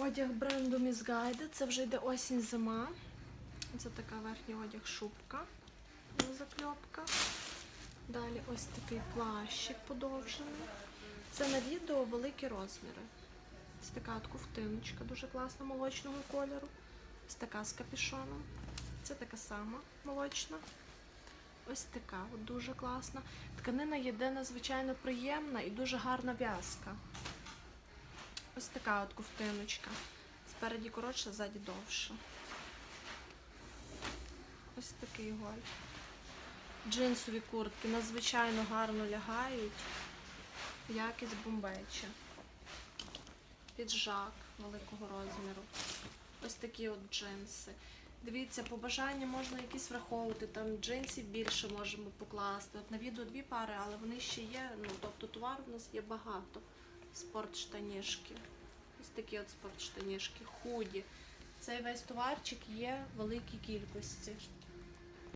Одяг бренду Miss Guide. Це вже йде осінь-зима. Це така верхній одяг шубка. Закльопка. Далі ось такий плащик подовжений. Це на відео великі розміри. Ось така от ковтиночка дуже класна молочного кольору. Ось така з капюшоном. Це така сама молочна. Ось така дуже класна. Тканина є надзвичайно приємна і дуже гарна в'язка. Ось така от ковтиночка. Спереді коротше, ззаді довше. Ось такий голь. Джинсові куртки надзвичайно гарно лягають. Якість бомбеча. Піджак великого розміру. Ось такі от джинси. Дивіться, по бажанню можна якісь враховувати. Там джинсів більше можемо покласти. От на відео дві пари, але вони ще є. Ну, тобто товару у нас є багато. Спортштанішки. Ось такі от спортштанішки, худі. Цей весь товарчик є великій кількості.